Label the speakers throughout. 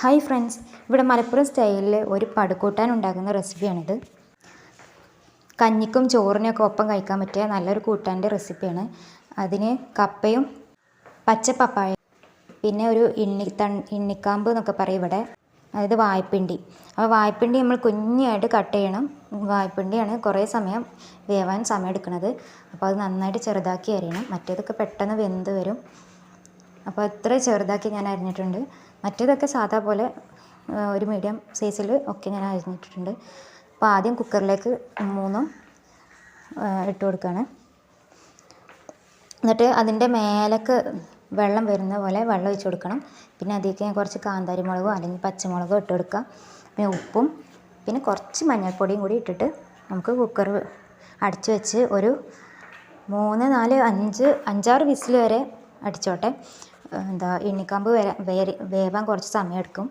Speaker 1: Hi friends. ഇവിടെ മലപ്പുറം സ്റ്റൈലിൽ ഒരു പടുക്കൂട്ടാൻ ഉണ്ടാക്കുന്ന റെസിപ്പിയാണിത്. കഞ്ഞിക്കും ചോറിനൊക്കെ ഒപ്പം കഴിക്കാൻ പറ്റിയ നല്ലൊരു കൂട്ടാന്റെ റെസിപ്പിയാണ്. അതിന് കപ്പയും പച്ചപ്പപ്പായ പിന്നെ ഒരു ഇണ്ണി തൺ ഇണ്ണിക്കാമ്പ് എന്നൊക്കെ പറയും ഇവിടെ. അതായത് വായ്പിണ്ടി. അപ്പോൾ വായ്പിണ്ടി നമ്മൾ കുഞ്ഞായിട്ട് കട്ട് ചെയ്യണം. വായ്പിണ്ടിയാണ് കുറേ സമയം വേവാൻ സമയം എടുക്കുന്നത്. അപ്പോൾ അത് നന്നായിട്ട് ചെറുതാക്കി അരിയണം. മറ്റേതൊക്കെ പെട്ടെന്ന് വെന്ത് വരും. അപ്പോൾ അത്ര ചെറുതാക്കി ഞാൻ അരിഞ്ഞിട്ടുണ്ട്. മറ്റേതൊക്കെ സാധാ പോലെ ഒരു മീഡിയം സൈസിൽ ഒക്കെ ഞാൻ അരിഞ്ഞിട്ടുണ്ട് അപ്പോൾ ആദ്യം കുക്കറിലേക്ക് മൂന്നും ഇട്ട് കൊടുക്കുകയാണ് എന്നിട്ട് അതിന്റെ മേലേക്ക് വെള്ളം വരുന്ന പോലെ വെള്ളം ഒഴിച്ച് കൊടുക്കണം. പിന്നെ അതിലേക്ക് ഞാൻ കുറച്ച് കാന്താരി മുളകോ അല്ലെങ്കിൽ പച്ചമുളകോ ഇട്ട് കൊടുക്കുക പിന്നെ ഉപ്പും പിന്നെ കുറച്ച് മഞ്ഞൾപ്പൊടിയും കൂടി ഇട്ടിട്ട് നമുക്ക് കുക്കർ അടിച്ചു വെച്ച് ഒരു മൂന്ന് നാല് അഞ്ച് അഞ്ചാറ് വിസിൽ വരെ അടിച്ചോട്ടെ. എന്താ എണ്ണിക്കാമ്പ് വേ വേവാൻ കുറച്ച് സമയം എടുക്കും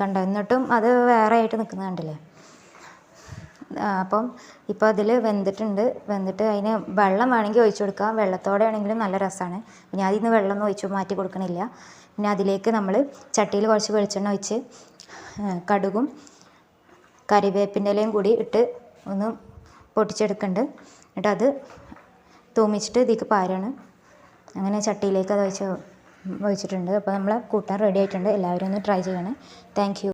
Speaker 1: കണ്ടോ എന്നിട്ടും അത് വേറെ ആയിട്ട് നിൽക്കുന്നത് കണ്ടില്ലേ? അപ്പം ഇപ്പോൾ അതിൽ വെന്തിട്ടുണ്ട്. വെന്തിട്ട് അതിന് വെള്ളം വേണമെങ്കിൽ ഒഴിച്ചു കൊടുക്കാം. വെള്ളത്തോടെ ആണെങ്കിലും നല്ല രസമാണ്. ഞാൻ അതിൽ നിന്ന് വെള്ളം ഒന്നും ഒഴിച്ചു മാറ്റി കൊടുക്കണില്ല. പിന്നെ അതിലേക്ക് നമ്മൾ ചട്ടിയിൽ കുറച്ച് വെളിച്ചെണ്ണ ഒഴിച്ച് കടുകും കറിവേപ്പിന്റെ ഇലയും കൂടി ഇട്ട് ഒന്ന് പൊട്ടിച്ചെടുക്കുന്നുണ്ട്. എന്നിട്ട് അത് തൂമിച്ചിട്ട് ഇതിലേക്ക് പാരാണ്. അങ്ങനെ ചട്ടിയിലേക്ക് അത് ഒഴിച്ച് ഒഴിച്ചിട്ടുണ്ട് അപ്പോൾ നമ്മൾ കൂട്ടാൻ റെഡി ആയിട്ടുണ്ട്. എല്ലാവരും ഒന്ന് ട്രൈ ചെയ്യണേ. താങ്ക്